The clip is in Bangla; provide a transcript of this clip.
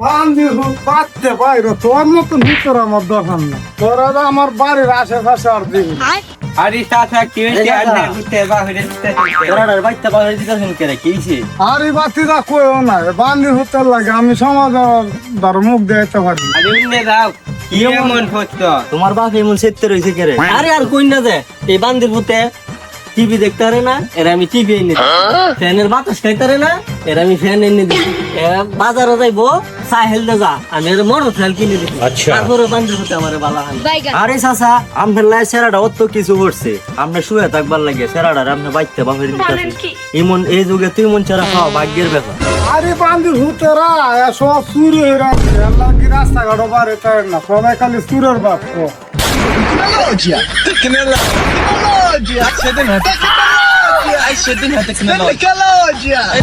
হুক তোর মতন হুকের আমার দোকান না তোরা তো আমার বাড়ির আশেপাশে আর দিবি। আরে চাচা কি হয়েছে? এই চাচা। ঘুরতে বাহিরে তোরাটার বাইতে বাহির দিতেছেন কেরে কিছে আর এই বাতিটা কইও না এ বান্দি হতে লাগে আমি সমাজ মুখ দিতে পারি। আরে কি এমন হচ্ছে? তোমার বাপ এমন সেত্তে রয়েছে কেরে আরে আর কই না যে এই বান্দির পুতে টিভি দেখতে পারে না এর আমি টিভি এনে ফ্যানের বাতাস খাইতে পারে না এর আমি ফ্যান এনে দিই। বাজারে যাইবো সাহেল দে যা আমি এর মোটর সাইকেল কিনে দিই। তারপরে পুতে আমারে বালা হান আরে চাচা আমনের লাই সেরাটা অত কিছু করছে আপনি শুয়ে থাকবার লাগে সেরাটা আপনি বাইতে বাহির দিতেছেন এমন এই যুগে তুই মন ছাড়া খাওয়া ভাগ্যের ব্যাপার। আরে বান্দি হুতেরা সব চুরি হয়ে রাখছে আল্লাহ কি তাই না? সবাই খালি চুরের বাপ تكنولوجيا. تكنولوجيا. تكنولوجيا. شدنها تكنولوجيا.